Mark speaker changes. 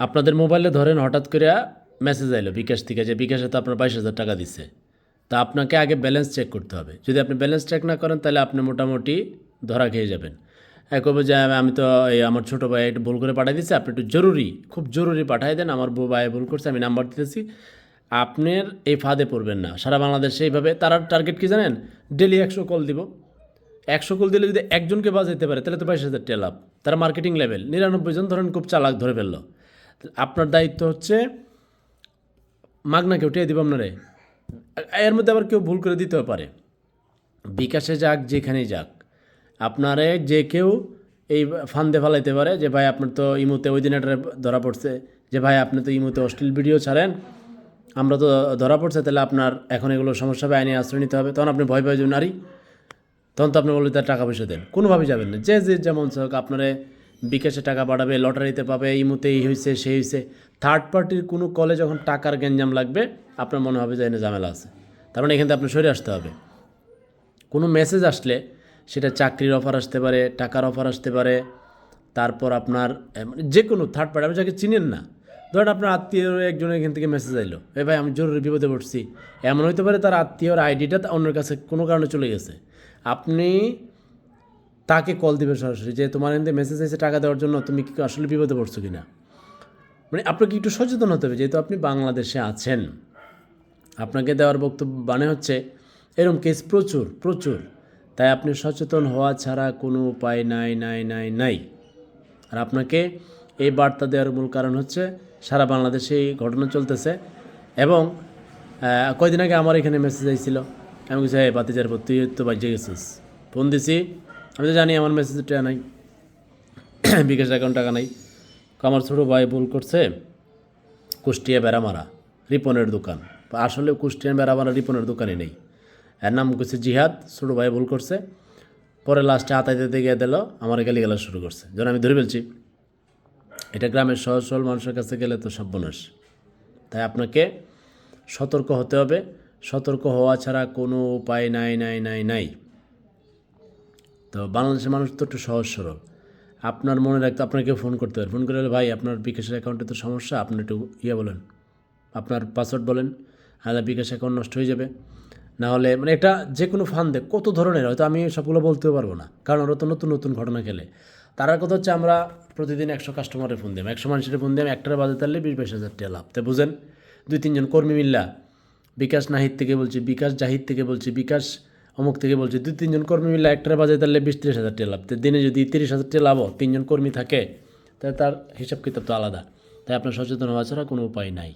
Speaker 1: আপনাদের মোবাইলে ধরেন হঠাৎ করে মেসেজ আইলো বিকাশ থেকে যে, বিকাশে তো আপনার বাইশ হাজার টাকা দিচ্ছে তা আপনাকে আগে ব্যালেন্স চেক করতে হবে। যদি আপনি ব্যালেন্স চেক না করেন, তাহলে আপনি মোটামুটি ধরা খেয়ে যাবেন। করবে যে, আমি তো এই আমার ছোটো ভাই একটু ভুল করে পাঠিয়ে দিচ্ছি আপনি একটু জরুরি, খুব জরুরি পাঠিয়ে দেন, আমার বউ ভাই ভুল করছে, আমি নাম্বার দিতেছি। আপনার এই ফাঁদে পড়বেন না। সারা বাংলাদেশে এইভাবে তারা টার্গেট কি জানেন? ডেলি একশো কল দিব। একশো কল দিলে যদি একজনকে বাজাইতে পারে, তাহলে তো বাইশ হাজার টাকা লাভ। তারা মার্কেটিং লেভেল নিরানব্বই জন ধরেন খুব চালাক ধরে ফেলল। আপনার দায়িত্ব হচ্ছে মাগনা কেউ টেয়ে দিব আপনারে। এর মধ্যে আবার কেউ ভুল করে দিতেও পারে। বিকাশে যাক, যেখানেই যাক। আপনারে যে কেউ এই ফান্দে ফালাইতে পারে যে, ভাই, আপনার তো ইমুতে ওই দিন একটা ধরা পড়ছে। যে, ভাই, আপনি তো ইমুতে অশ্লীল ভিডিও ছাড়েন। আমরা তো ধরা পড়ছে, তাহলে আপনার এখন এগুলো সমস্যা হবে, আইনে আশ্রয় নিতে হবে। তখন আপনি ভয় পাই যে নারী তখন তো আপনি বলবেন তার টাকা পয়সা দেন। কোনোভাবেই যাবেন না। যে যে, যেমন হোক, আপনারে বিকাশে টাকা পাঠাবে লটারিতে পাবে, এই মুহূর্তে এই হয়েছে সেই হয়েছে থার্ড পার্টির কোনো কলে যখন টাকার গ্যাঞ্জাম লাগবে, আপনার মনে হবে যে এনে ঝামেলা আছে। তার মানে এখান থেকে আপনার সরে আসতে হবে। কোনো মেসেজ আসলে সেটা চাকরির অফার আসতে পারে, টাকার অফার আসতে পারে, তারপর আপনার মানে যে কোনো থার্ড পার্টি আপনি যাকে চিনেন না, ধরেন আপনার আত্মীয় একজন এখান থেকে মেসেজ আইলো, এ ভাই, আমি জরুরি বিপদে পড়ছি। এমন হইতে পারে তার আত্মীয়র আইডিটা অন্যের কাছে কোনো কারণে চলে গেছে। আপনি তাকে কল দিবে সরাসরি যে তোমার থেকে মেসেজ এসে টাকা দেওয়ার জন্য তুমি কি আসলে বিপদে পড়ছো কি না মানে আপনাকে একটু সচেতন হতে হবে, যেহেতু আপনি বাংলাদেশে আছেন। আপনাকে দেওয়ার বক্তব্য মানে হচ্ছে, এরকম কেস প্রচুর প্রচুর। তাই আপনি সচেতন হওয়া ছাড়া কোনো উপায় নাই নাই নাই নাই। আর আপনাকে এই বার্তা দেওয়ার মূল কারণ হচ্ছে, সারা বাংলাদেশে এই ঘটনা চলতেছে। এবং কয়দিন আগে আমার এখানে মেসেজ আইছিল। আমি বলছি হ্যাঁ বাতিজার তুই তো বাজে গেছিস। ফোন দিছি আমি তো জানি আমার মেসেজ টাকা নাই বিকাশ অ্যাকাউন্ট টাকা নাই। আমার ছোটো ভাই ভুল করছে, কুষ্টিয়া বেড়ামারা, রিপনের দোকান। আসলে কুষ্টিয়া বেড়ামারা রিপনের দোকানে নেই। এর নাম করছে জিহাদ, ছোটো ভাই ভুল করছে। পরে লাস্টে হাতাই দিতে গিয়ে দিল, আমার গালি গালা শুরু করছে। যখন আমি ধরে ফেলছি, এটা গ্রামের সহজ সরল মানুষের কাছে গেলে তো সর্বনাশ। তাই আপনাকে সতর্ক হতে হবে। সতর্ক হওয়া ছাড়া কোনো উপায় নাই নাই নাই নাই। তো বাংলাদেশের মানুষ তো একটু সহজ সরল। আপনার মনে রাখতে আপনাকে ফোন করতে পারে ফোন করে ভাই, আপনার বিকাশের অ্যাকাউন্টে তো সমস্যা, আপনি একটু ইয়ে বলেন। আপনার পাসওয়ার্ড বলেন হাজার বিকাশ অ্যাকাউন্ট নষ্ট হয়ে যাবে। না হলে মানে এটা যে কোনো ফান্দে, কত ধরনের, হয়তো আমি সবগুলো বলতেও পারব না। কারণ ওরা তো নতুন নতুন ঘটনা খেলে। তারা কথা হচ্ছে, আমরা প্রতিদিন একশো কাস্টমারের ফোন দিই। একশো মানুষের ফোন দিই একটার বাজে তাহলে বিশ বাইশ হাজার টাকা লাভ। তাই বুঝেন, দুই, তিনজন কর্মী মিল্লা। বিকাশ নাহিদ থেকে বলছি, বিকাশ জাহিদ থেকে বলছি, বিকাশ অমুক থেকে বলছে, দুই, তিনজন কর্মী মিলে একটার বাজে তাহলে বিশ তিরিশ হাজার টাকা লাভ। তো দিনে যদি তিরিশ হাজার টাকা তিনজন কর্মী থাকে, তাহলে তার হিসাব কিতাব তো আলাদা। তাই আপনার সচেতন হওয়া ছাড়া কোনো উপায় নাই।